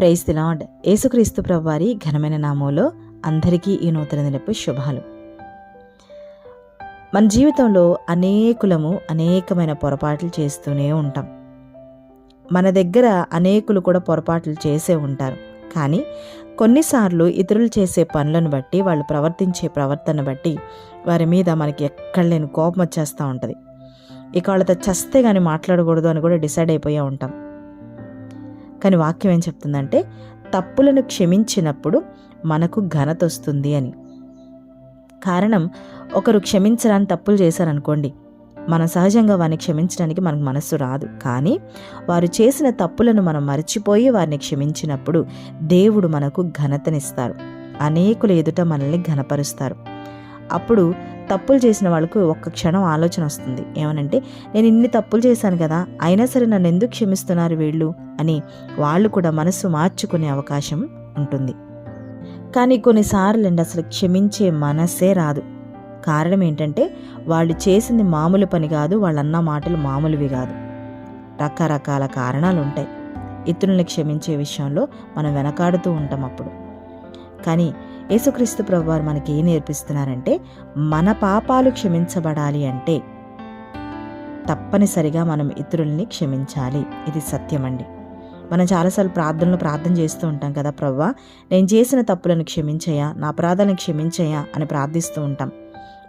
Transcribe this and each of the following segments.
Praise the lord. యేసుక్రీస్తు ప్రభువారి ఘనమైన నామంలో అందరికీ ఈ నూతన దినపు శుభాలు. మన జీవితంలో అనేకులము అనేకమైన పొరపాట్లు చేస్తూనే ఉంటాం. మన దగ్గర అనేకులు కూడా పొరపాట్లు చేసే ఉంటారు. కానీ కొన్నిసార్లు ఇతరులు చేసే పనులను బట్టి వాళ్ళు ప్రవర్తించే ప్రవర్తన బట్టి వారి మీద మనకి ఎక్కడ లేని కోపం వచ్చేస్తూ ఉంటుంది. ఇక వాళ్ళతో చస్తే కానీ మాట్లాడకూడదు అని కూడా డిసైడ్ అయిపోయే ఉంటాం. కానీ వాక్యం ఏం చెప్తుందంటే తప్పులను క్షమించినప్పుడు మనకు ఘనత వస్తుంది అని. కారణం ఒకరు క్షమించడానికి తప్పులు చేశారనుకోండి మనం సహజంగా వారిని క్షమించడానికి మనకు మనస్సు రాదు. కానీ వారు చేసిన తప్పులను మనం మర్చిపోయి వారిని క్షమించినప్పుడు దేవుడు మనకు ఘనతనిస్తారు. అనేకుల ఎదుట మనల్ని ఘనపరుస్తారు. అప్పుడు తప్పులు చేసిన వాళ్ళకు ఒక్క క్షణం ఆలోచన వస్తుంది. ఏమనంటే నేను ఇన్ని తప్పులు చేశాను కదా అయినా సరే నన్ను ఎందుకు క్షమిస్తున్నారు వీళ్ళు? అని వాళ్ళు కూడా మనసు మార్చుకునే అవకాశం ఉంటుంది. కానీ కొన్నిసార్లు అండి అసలు క్షమించే మనసే రాదు. కారణం ఏంటంటే వాళ్ళు చేసింది మామూలు పని కాదు వాళ్ళన్న మాటలు మామూలువి కాదు. రకరకాల కారణాలు ఉంటాయి. ఇతరుల్ని క్షమించే విషయంలో మనం వెనకాడుతూ ఉంటాం అప్పుడు. కానీ యేసుక్రీస్తు ప్రభువారు మనకి ఏం నేర్పిస్తున్నారంటే మన పాపాలు క్షమించబడాలి అంటే తప్పనిసరిగా మనం ఇతరుల్ని క్షమించాలి. ఇది సత్యమండి. మనం చాలాసార్లు ప్రార్థనలు ప్రార్థన చేస్తూ ఉంటాం కదా ప్రవ్వా నేను చేసిన తప్పులను క్షమించయా నా అపరాధాలను క్షమించయా అని ప్రార్థిస్తూ ఉంటాం.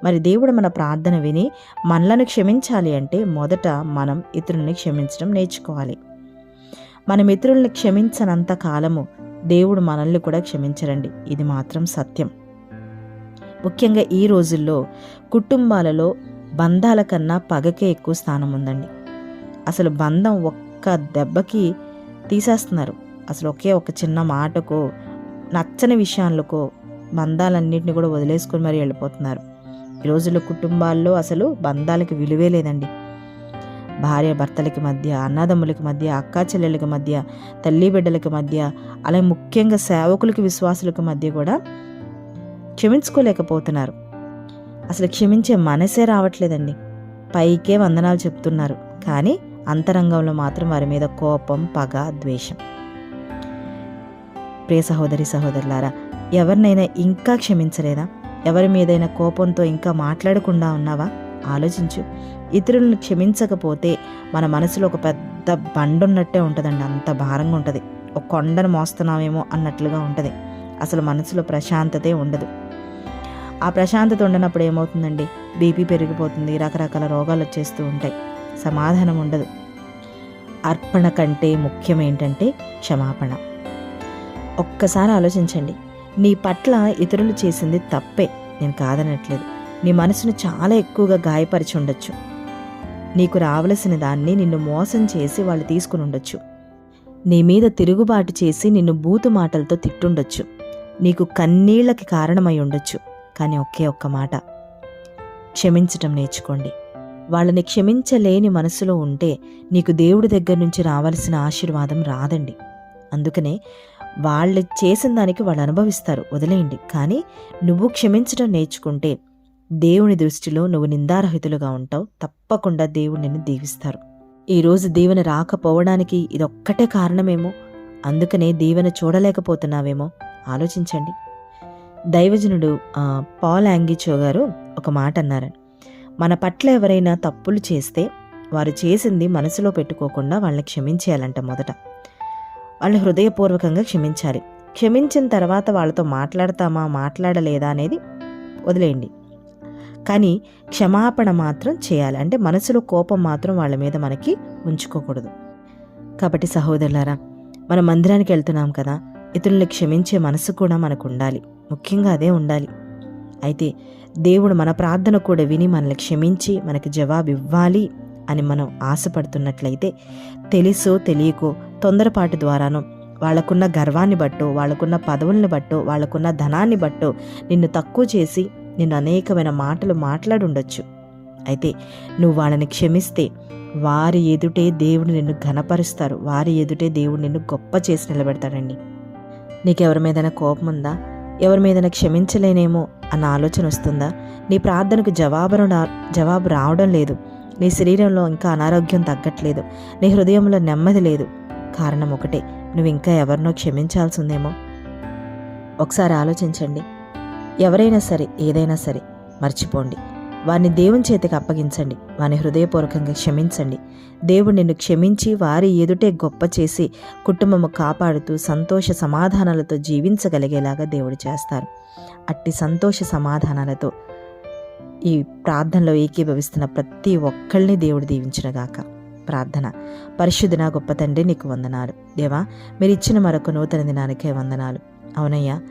మరి దేవుడు మన ప్రార్థన విని మనలను క్షమించాలి అంటే మొదట మనం ఇతరుల్ని క్షమించడం నేర్చుకోవాలి. మనం ఇతరుల్ని క్షమించనంత కాలము దేవుడు మనల్ని కూడా క్షమించరండి. ఇది మాత్రం సత్యం. ముఖ్యంగా ఈ రోజుల్లో కుటుంబాలలో బంధాల కన్నా పగకే ఎక్కువ స్థానం ఉందండి. అసలు బంధం ఒక్క దెబ్బకి తీసేస్తున్నారు. అసలు ఒకే ఒక చిన్న మాటకో నచ్చని విషయాలకో బంధాలన్నింటినీ కూడా వదిలేసుకొని మరీ వెళ్ళిపోతున్నారు. ఈ రోజుల్లో కుటుంబాల్లో అసలు బంధాలకి విలువే లేదండి. భార్య భర్తలకి మధ్య అన్నదమ్ములకి మధ్య అక్కా చెల్లెలకి మధ్య తల్లి బిడ్డలకి మధ్య అలాగే ముఖ్యంగా సేవకులకి విశ్వాసులకి మధ్య కూడా క్షమించుకోలేకపోతున్నారు. అసలు క్షమించే మనసే రావట్లేదండి. పైకే వందనాలు చెప్తున్నారు. కానీ అంతరంగంలో మాత్రం వారి మీద కోపం పగ ద్వేషం. ప్రియ సహోదరి సహోదరులారా ఎవరినైనా ఇంకా క్షమించలేదా? ఎవరి మీదైనా కోపంతో ఇంకా మాట్లాడకుండా ఉన్నావా? ఆలోచించు. ఇతరులను క్షమించకపోతే మన మనసులో ఒక పెద్ద బండున్నట్టే ఉంటుందండి. అంత భారంగా ఉంటుంది. ఒక కొండను మోస్తున్నామేమో అన్నట్లుగా ఉంటుంది. అసలు మనసులో ప్రశాంతతే ఉండదు. ఆ ప్రశాంతత ఉండనప్పుడు ఏమవుతుందండి? బీపీ పెరిగిపోతుంది. రకరకాల రోగాలు వచ్చేస్తూ ఉంటాయి. సమాధానం ఉండదు. అర్పణ కంటే ముఖ్యం ఏంటంటే క్షమాపణ. ఒక్కసారి ఆలోచించండి. నీ పట్ల ఇతరులు చేసింది తప్పే. నేను కాదనట్లేదు. నీ మనసును చాలా ఎక్కువగా గాయపరిచి ఉండొచ్చు. నీకు రావలసిన దాన్ని నిన్ను మోసం చేసి వాళ్ళు తీసుకుని ఉండొచ్చు. నీ మీద తిరుగుబాటు చేసి నిన్ను బూతు మాటలతో తిట్టుండొచ్చు. నీకు కన్నీళ్ళకి కారణమై ఉండొచ్చు. కానీ ఒకే ఒక్క మాట. క్షమించటం నేర్చుకోండి. వాళ్ళని క్షమించలేని మనసులో ఉంటే నీకు దేవుడి దగ్గర నుంచి రావాల్సిన ఆశీర్వాదం రాదండి. అందుకనే వాళ్ళు చేసిన దానికి వాళ్ళు అనుభవిస్తారు. వదిలేయండి. కానీ నువ్వు క్షమించడం నేర్చుకుంటే దేవుని దృష్టిలో నువ్వు నిందారహితులుగా ఉంటావు. తప్పకుండా దేవుడు నిన్ను దీవిస్తారు. ఈరోజు దీవెన రాకపోవడానికి ఇదొక్కటే కారణమేమో? అందుకనే దీవెన చూడలేకపోతున్నావేమో? ఆలోచించండి. దైవజనుడు పాల్ యాంగిచో గారు ఒక మాట అన్నారు మన పట్ల ఎవరైనా తప్పులు చేస్తే వారు చేసింది మనసులో పెట్టుకోకుండా వాళ్ళని క్షమించేయాలంట మొదట. వాళ్ళు హృదయపూర్వకంగా క్షమించాలి. క్షమించిన తర్వాత వాళ్ళతో మాట్లాడతామా మాట్లాడలేదా అనేది వదిలేయండి. కానీ క్షమాపణ మాత్రం చేయాలి. అంటే మనసులో కోపం మాత్రం వాళ్ళ మీద మనకి ఉంచుకోకూడదు. కాబట్టి సహోదరులారా మనం మందిరానికి వెళ్తున్నాం కదా ఇతరుల్ని క్షమించే మనసు కూడా మనకు ఉండాలి. ముఖ్యంగా అదే ఉండాలి. అయితే దేవుడు మన ప్రార్థన కూడా విని మనల్ని క్షమించి మనకి జవాబు ఇవ్వాలి అని మనం ఆశపడుతున్నట్లయితే తెలుసో తెలియకో తొందరపాటు ద్వారానో వాళ్ళకున్న గర్వాన్ని బట్టో వాళ్ళకున్న పదవుల్ని బట్టో వాళ్ళకున్న ధనాన్ని బట్టో నిన్ను తక్కువ చేసి నిన్ను అనేకమైన మాటలు మాట్లాడుండొచ్చు. అయితే నువ్వు వాళ్ళని క్షమిస్తే వారి ఎదుటే దేవుడు నిన్ను ఘనపరుస్తారు. వారి ఎదుటే దేవుడు నిన్ను గొప్ప చేసి నిలబెడతాడండి. నీకెవరి మీదైనా కోపం ఉందా ఎవరి మీదైనా క్షమించలేనేమో అన్న ఆలోచన వస్తుందా? నీ ప్రార్థనకు జవాబు రా- జవాబు రావడం లేదు. నీ శరీరంలో ఇంకా అనారోగ్యం తగ్గట్లేదు. నీ హృదయంలో నెమ్మది లేదు. కారణం ఒకటే నువ్వు ఇంకా ఎవరినో క్షమించాల్సి ఉందేమో ఒకసారి ఆలోచించండి. ఎవరైనా సరే ఏదైనా సరే మర్చిపోండి. వారిని దేవుని చేతికి అప్పగించండి. వారిని హృదయపూర్వకంగా క్షమించండి. దేవుడు నిన్ను క్షమించి వారి ఎదుటే గొప్ప చేసి కుటుంబము కాపాడుతూ సంతోష సమాధానాలతో జీవించగలిగేలాగా దేవుడు చేస్తారు. అట్టి సంతోష సమాధానాలతో ఈ ప్రార్థనలో ఏకీభవిస్తున్న ప్రతి ఒక్కళ్ళని దేవుడు దీవించినగాక. ప్రార్థన. పరిశుద్ధన గొప్ప తండ్రి నీకు వందనాలు. దేవా మీరు ఇచ్చిన మరొక నూతన దినానికే వందనాలు. అవునయ్యా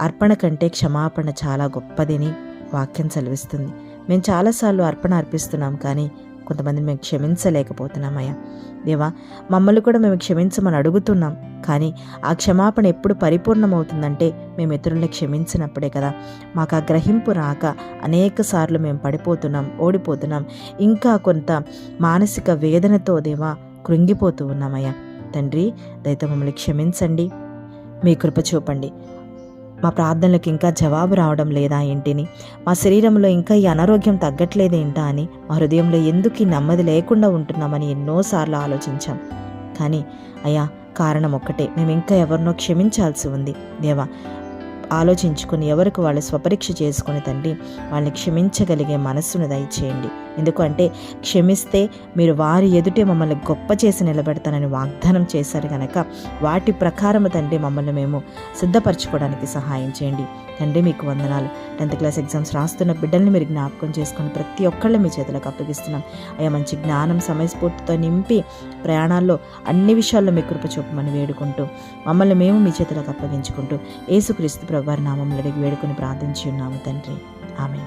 అర్పణ కంటే క్షమాపణ చాలా గొప్పదని వాక్యం సెలవిస్తుంది. మేము చాలాసార్లు అర్పణ అర్పిస్తున్నాం కానీ కొంతమంది మేము క్షమించలేకపోతున్నామయ్యా దేవా మమ్మల్ని కూడా మేము క్షమించమని అడుగుతున్నాం కానీ ఆ క్షమాపణ ఎప్పుడు పరిపూర్ణమవుతుందంటే మేము ఇతరుల్ని క్షమించినప్పుడే కదా. మాకు ఆ గ్రహింపు రాక అనేక సార్లు మేము పడిపోతున్నాం ఓడిపోతున్నాం ఇంకా కొంత మానసిక వేదనతో దేవా కృంగిపోతూ ఉన్నామయ్యా తండ్రి దయతో మమ్మల్ని క్షమించండి. మీ కృప చూపండి. మా ప్రార్థనలకు ఇంకా జవాబు రావడం లేదా ఏంటిని? మా శరీరంలో ఇంకా ఈ అనారోగ్యం తగ్గట్లేదేంటా అని మా హృదయంలో ఎందుకు ఈ నెమ్మది లేకుండా ఉంటున్నామని ఎన్నోసార్లు ఆలోచించాం. కానీ అయ్యా కారణం ఒక్కటే. మేము ఇంకా ఎవరినో క్షమించాల్సి ఉంది. దేవా ఆలోచించుకుని ఎవరికి వాళ్ళు స్వపరీక్ష చేసుకుని తండ్రి వాళ్ళని క్షమించగలిగే మనస్సును దయచేయండి. ఎందుకంటే క్షమిస్తే మీరు వారి ఎదుటే మమ్మల్ని గొప్ప చేసి నిలబెడతానని వాగ్దానం చేశారు కనుక వాటి ప్రకారం తండ్రి మమ్మల్ని మేము సిద్ధపరచుకోవడానికి సహాయం చేయండి. తండ్రి మీకు వందనాలు. టెన్త్ క్లాస్ ఎగ్జామ్స్ రాస్తున్న బిడ్డల్ని మీరు జ్ఞాపకం చేసుకుని ప్రతి ఒక్కళ్ళు మీ చేతులకు అప్పగిస్తున్నాం. అయ్యా మంచి జ్ఞానం సమయస్ఫూర్తితో నింపి ప్రయాణాల్లో అన్ని విషయాల్లో మీ కృప చూపమని వేడుకుంటూ మమ్మల్ని మేము మీ చేతులకు అప్పగించుకుంటూ యేసుక్రీస్తు ప్రభువారి నామంలో అడిగి వేడుకొని ప్రార్థించి ఉన్నాము తండ్రి. ఆమె